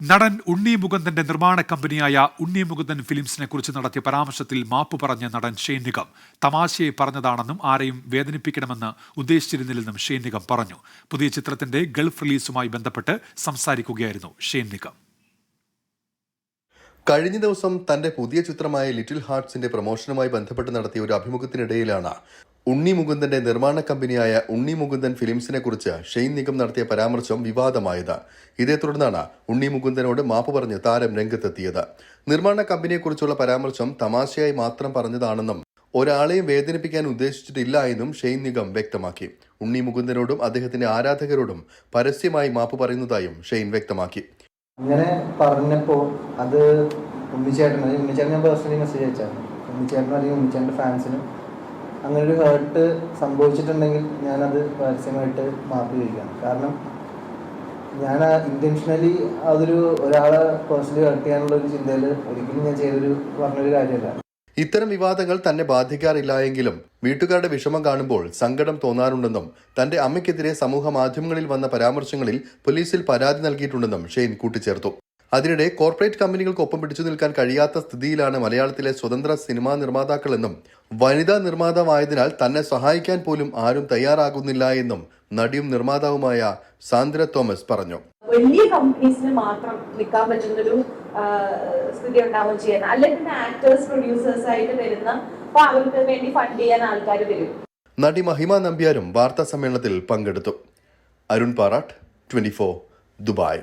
നടൻ ഉണ്ണി മുകുന്ദന്റെ നിർമ്മാണ കമ്പനിയായ ഉണ്ണി മുകുന്ദൻ ഫിലിംസിനെ കുറിച്ച് നടത്തിയ പരാമർശത്തിൽ മാപ്പ് പറഞ്ഞ നടൻ ഷെയ്ൻ നിഗം തമാശയെ പറഞ്ഞതാണെന്നും ആരെയും വേദനിപ്പിക്കണമെന്ന് ഉദ്ദേശിച്ചിരുന്നില്ലെന്നും ഷെയ്ൻ നിഗം പറഞ്ഞു. പുതിയ ചിത്രത്തിന്റെ ഗൾഫ് റിലീസുമായി ബന്ധപ്പെട്ട് സംസാരിക്കുകയായിരുന്നു ഷെയ്ൻ നിഗം കഴിഞ്ഞ ദിവസം തന്റെ പുതിയ ചിത്രമായ ലിറ്റിൽ ഹാർട്സിന്റെ പ്രൊമോഷനുമായി ബന്ധപ്പെട്ട് നടത്തിയ ഒരു അഭിമുഖത്തിനിടയിലാണ് ഉണ്ണി മുകുന്ദന്റെ നിർമ്മാണ കമ്പനിയായ ഉണ്ണി മുകുന്ദൻ ഫിലിംസിനെ കുറിച്ച് ഷെയ്ൻ നിഗം നടത്തിയ പരാമർശം വിവാദമായത് ഇതേ തുടർന്നാണ് ഉണ്ണി മുകുന്ദനോട് മാപ്പ് പറഞ്ഞ് താരം രംഗത്തെത്തിയത്. നിർമ്മാണ കമ്പനിയെക്കുറിച്ചുള്ള പരാമർശം തമാശയായി മാത്രം പറഞ്ഞതാണെന്നും ഒരാളെയും വേദനിപ്പിക്കാൻ ഉദ്ദേശിച്ചിട്ടില്ല എന്നും ഷെയ്ൻ നിഗം വ്യക്തമാക്കി. ഉണ്ണി മുകുന്ദനോടും അദ്ദേഹത്തിന്റെ ആരാധകരോടും പരസ്യമായി മാപ്പ് പറയുന്നതായും ഷെയ്ൻ വ്യക്തമാക്കി. അങ്ങനെ പറഞ്ഞപ്പോൾ അത് ഉണ്ണിച്ചേട്ടൻ അല്ലെങ്കിൽ ഉണ്ണിച്ചേട്ടൻ ഞാൻ പേഴ്സണലി മെസ്സേജ് അയച്ചായിരുന്നു. ഉണ്ണിച്ചേട്ടനും അല്ലെങ്കിൽ ഉണ്ണിച്ചേട്ടന്റെ ഫാൻസിനും അങ്ങനെ ഒരു ഹേർട്ട് സംഭവിച്ചിട്ടുണ്ടെങ്കിൽ ഞാനത് പരസ്യമായിട്ട് മാപ്പ് ചോദിക്കാം. കാരണം ഞാൻ ഇന്റൻഷനലി അതൊരു ഒരാളെ പേഴ്സണലി ഹേർട്ട് ചെയ്യാനുള്ള ഒരു ചിന്തയിൽ ഒരിക്കലും ഞാൻ ചെയ്തൊരു പറഞ്ഞൊരു കാര്യമല്ല. ഇത്തരം വിവാദങ്ങൾ തന്നെ ബാധിക്കാറില്ല എങ്കിലും വീട്ടുകാരുടെ വിഷമം കാണുമ്പോൾ സങ്കടം തോന്നാറുണ്ടെന്നും തന്റെ അമ്മയ്ക്കെതിരെ സമൂഹ മാധ്യമങ്ങളിൽ വന്ന പരാമർശങ്ങളിൽ പോലീസിൽ പരാതി നൽകിയിട്ടുണ്ടെന്നും ഷെയ്ൻ കൂട്ടിച്ചേർത്തു. അതിനിടെ കോർപ്പറേറ്റ് കമ്പനികൾക്കൊപ്പം പിടിച്ചു നിൽക്കാൻ കഴിയാത്ത സ്ഥിതിയിലാണ് മലയാളത്തിലെ സ്വതന്ത്ര സിനിമാ നിർമ്മാതാക്കളെന്നും വനിതാ നിർമ്മാതാവായതിനാൽ തന്നെ സഹായിക്കാൻ പോലും ആരും തയ്യാറാകുന്നില്ല എന്നും നടിയും നിർമ്മാതാവുമായ സാന്ദ്ര തോമസ് പറഞ്ഞു. വലിയ കമ്പനീസിന് മാത്രം നിൽക്കാൻ പറ്റുന്നൊരു ഒരു സ്ഥിതി ഉണ്ടാവുകയും ചെയ്യാൻ അല്ലെങ്കിൽ പിന്നെ ആക്ടേഴ്സ് പ്രൊഡ്യൂസേഴ്സ് ആയിട്ട് വരുന്ന അപ്പൊ അവർക്ക് വേണ്ടി ഫണ്ട് ചെയ്യാൻ ആൾക്കാർ വരും. നടി മഹിമ നമ്പ്യാരും വാർത്താ സമ്മേളനത്തിൽ പങ്കെടുത്തു. Arun Parattu twenty Dubai.